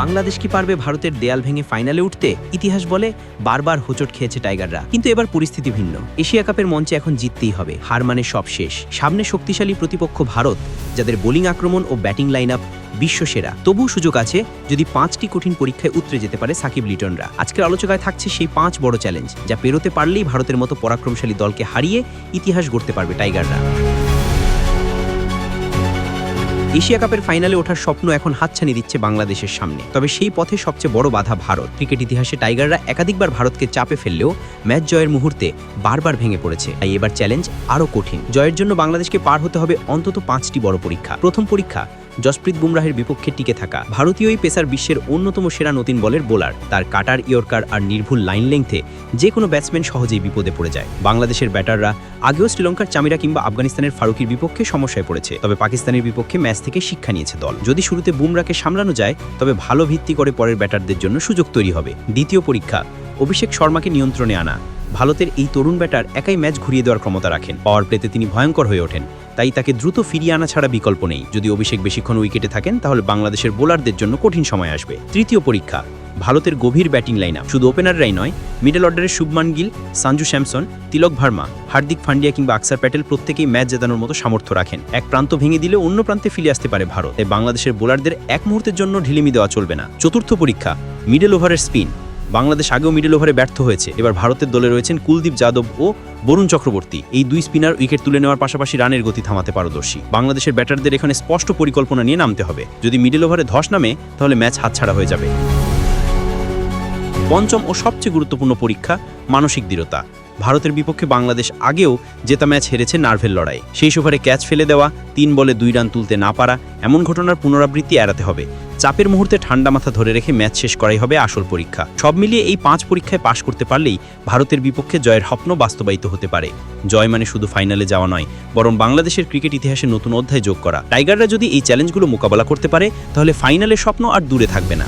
বাংলাদেশ কি পারবে ভারতের দেয়াল ভেঙে ফাইনালে উঠতে? ইতিহাস বলে, বারবার হোঁচট খেয়েছে টাইগাররা। কিন্তু এবার পরিস্থিতি ভিন্ন। এশিয়া কাপের মঞ্চে এখন জিততেই হবে। হার মানে সব শেষ। সামনে শক্তিশালী প্রতিপক্ষ ভারত, যাদের বোলিং আক্রমণ ও ব্যাটিং লাইন আপ বিশ্বসেরা। তবু সুযোগ আছে যদি পাঁচটি কঠিন পরীক্ষায় উতরে যেতে পারে সাকিব লিটনরা। আজকের আলোচনায় থাকছে সেই পাঁচ বড় চ্যালেঞ্জ যা পেরোতে পারলেই ভারতের মতো পরাক্রমশালী দলকে হারিয়ে ইতিহাস গড়তে পারবে টাইগাররা। এশিয়া কাপের ফাইনালে ওঠার স্বপ্ন এখন হাতছানি দিচ্ছে বাংলাদেশের সামনে। তবে সেই পথে সবচেয়ে বড় বাধা ভারত। ক্রিকেট ইতিহাসে টাইগাররা একাধিকবার ভারতকে চাপে ফেললেও ম্যাচ জয়ের মুহূর্তে বারবার ভেঙে পড়েছে। তাই এবার চ্যালেঞ্জ আরও কঠিন। জয়ের জন্য বাংলাদেশকে পার হতে হবে অন্তত পাঁচটি বড় পরীক্ষা। প্রথম পরীক্ষা জসপ্রীত বুমরাহের বিপক্ষে টিকে থাকা। ভারতীয় এই পেসার বিশ্বের অন্যতম সেরা নতুন বলের বোলার। তার কাটার ইয়র্কার আর নির্ভুল লাইন লেংথে যে কোনো ব্যাটসম্যান সহজেই বিপদে পড়ে যায়। বাংলাদেশের ব্যাটাররা আগেও শ্রীলঙ্কার চামিরা কিংবা আফগানিস্তানের ফারুকির বিপক্ষে সমস্যায় পড়েছে। তবে পাকিস্তানের বিপক্ষে ম্যাচ থেকে শিক্ষা নিয়েছে দল। যদি শুরুতে বুমরাকে সামলানো যায়, তবে ভালো ভিত্তি করে পরের ব্যাটারদের জন্য সুযোগ তৈরি হবে। দ্বিতীয় পরীক্ষা। অভিষেক শর্মাকে নিয়ন্ত্রণে আনা। ভারতের এই তরুণ ব্যাটার একাই ম্যাচ ঘুরিয়ে দেওয়ার ক্ষমতা রাখেন। পাওয়ার প্লেতে তিনি ভয়ঙ্কর হয়ে ওঠেন। তাই তাকে দ্রুত ফিরিয়ে আনা ছাড়া বিকল্প নেই। যদি অভিষেক বেশিক্ষণ উইকেটে থাকেন, তাহলে বাংলাদেশের বোলারদের জন্য কঠিন সময় আসবে। তৃতীয় পরীক্ষা। ভারতের গভীর ব্যাটিং লাইন শুধু ওপেনাররাই নয় মিডল অর্ডারের শুভমান গিল, সঞ্জু স্যামসন, তিলক ভার্মা, হার্দিক পান্ডিয়া কিংবা আকসার প্যাটেল প্রত্যেকেই ম্যাচ জেতানোর মতো সামর্থ্য রাখেন। এক প্রান্ত ভেঙে দিলে অন্য প্রান্তে ফিরে আসতে পারে ভারত। তাই বাংলাদেশের বোলারদের এক মুহূর্তের জন্য ঢিলিমি দেওয়া চলবে না। চতুর্থ পরীক্ষা মিডল ওভারের স্পিন বাংলাদেশ আগেও মিডল ওভারে ব্যর্থ হয়েছে। এবার ভারতের দলে রয়েছেন কুলদীপ যাদব ও বরুণ চক্রবর্তী। এই দুই স্পিনার উইকেট তুলে নেওয়ার পাশাপাশি রানের গতি থামাতে পারদর্শী। বাংলাদেশের ব্যাটারদের এখানে স্পষ্ট পরিকল্পনা নিয়ে নামতে হবে। যদি মিডল ওভারে ধস নামে, তাহলে ম্যাচ হাতছাড়া হয়ে যাবে। পঞ্চম ও সবচেয়ে গুরুত্বপূর্ণ পরীক্ষা, মানসিক দৃঢ়তা। ভারতের বিপক্ষে বাংলাদেশ আগেও জেতা ম্যাচ হেরেছে নার্ভের লড়াই। সেই ওভারে ক্যাচ ফেলে দেওয়া, তিন বলে দুই রান তুলতে না পারা, এমন ঘটনার পুনরাবৃত্তি এড়াতে হবে। চাপের মুহূর্তে ঠান্ডা মাথা ধরে রেখে ম্যাচ শেষ করাই হবে আসল পরীক্ষা। সব মিলিয়ে এই পাঁচ পরীক্ষায় পাশ করতে পারলেই ভারতের বিপক্ষে জয়ের স্বপ্ন বাস্তবায়িত হতে পারে। জয় মানে শুধু ফাইনালে যাওয়া নয়, বরং বাংলাদেশের ক্রিকেট ইতিহাসে নতুন অধ্যায় যোগ করা। টাইগাররা যদি এই চ্যালেঞ্জগুলো মোকাবেলা করতে পারে, তাহলে ফাইনালের স্বপ্ন আর দূরে থাকবে না।